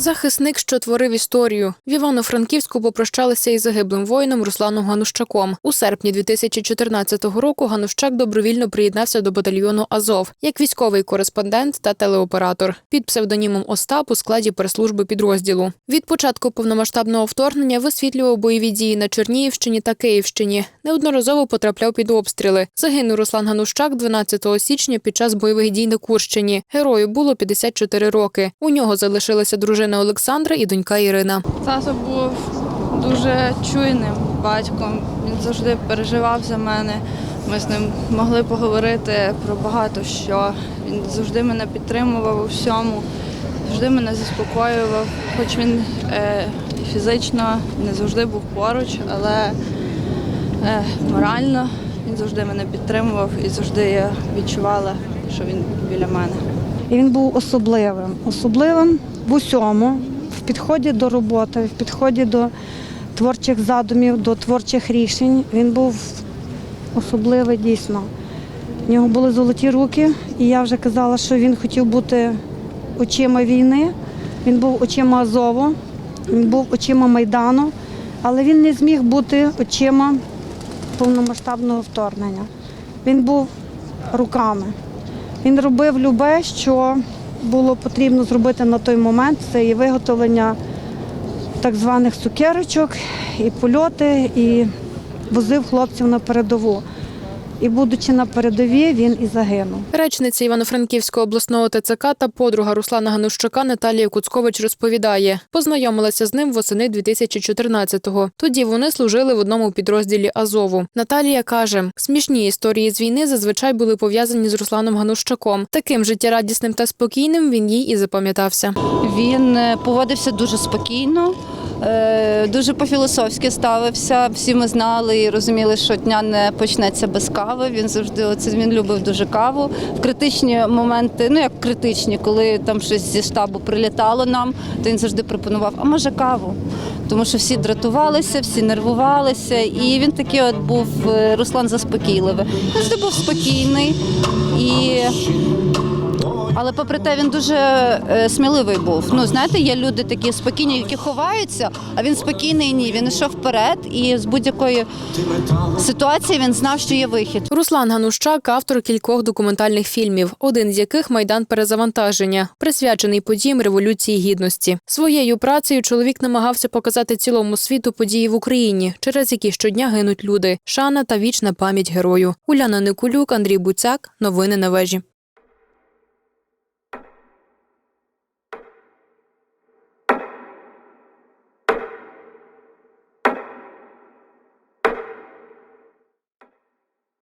Захисник, що творив історію. В Івано-Франківську попрощалися із загиблим воїном Русланом Ганущаком. У серпні 2014 року Ганущак добровільно приєднався до батальйону Азов як військовий кореспондент та телеоператор під псевдонімом Остап у складі прес-служби підрозділу. Від початку повномасштабного вторгнення висвітлював бойові дії на Чернігівщині та Київщині. Неодноразово потрапляв під обстріли. Загинув Руслан Ганущак 12 січня під час бойових дій на Курщині. Герою було 54 роки. У нього залишилася дружина Олександра і донька Ірина. Тато був дуже чуйним батьком. Він завжди переживав за мене. Ми з ним могли поговорити про багато що. Він завжди мене підтримував у всьому, завжди мене заспокоював, хоч він е, фізично не завжди був поруч, але е, морально він завжди мене підтримував і завжди я відчувала, що він біля мене. І він був особливим. Особливим в усьому, в підході до роботи, в підході до творчих задумів, до творчих рішень. Він був особливий дійсно. В нього були золоті руки, і я вже казала, що він хотів бути очима війни, він був очима Азову, він був очима Майдану, але він не зміг бути очима повномасштабного вторгнення. Він був руками. Він робив любе, що було потрібно зробити на той момент. Це і виготовлення так званих цукерочок, і польоти, і возив хлопців на передову. І будучи на передовій, він і загинув. Речниця Івано-Франківського обласного ТЦК та подруга Руслана Ганущака Наталія Куцкович розповідає, познайомилася з ним восени 2014-го. Тоді вони служили в одному підрозділі Азову. Наталія каже, смішні історії з війни зазвичай були пов'язані з Русланом Ганущаком. Таким життєрадісним та спокійним він їй і запам'ятався. Він е, поводився дуже спокійно, е, дуже по-філософськи ставився. Всі ми знали і розуміли, що дня не почнеться без кави. Він завжди оце він любив дуже каву. В критичні моменти, ну як критичні, коли там щось зі штабу прилітало нам, то він завжди пропонував, а може каву. Тому що всі дратувалися, всі нервувалися, і він такий от був е, Руслан заспокійливий. Завжди був спокійний і але попри те, він дуже е, сміливий був. Ну, знаєте, є люди такі спокійні, які ховаються, а він спокійний ні. Він йшов вперед, і з будь-якої ситуації він знав, що є вихід. Руслан Ганущак автор кількох документальних фільмів, один з яких Майдан перезавантаження, присвячений подіям Революції Гідності. Своєю працею чоловік намагався показати цілому світу події в Україні, через які щодня гинуть люди. Шана та вічна пам'ять герою. Уляна Никулюк, Андрій Буцяк. Новини на вежі.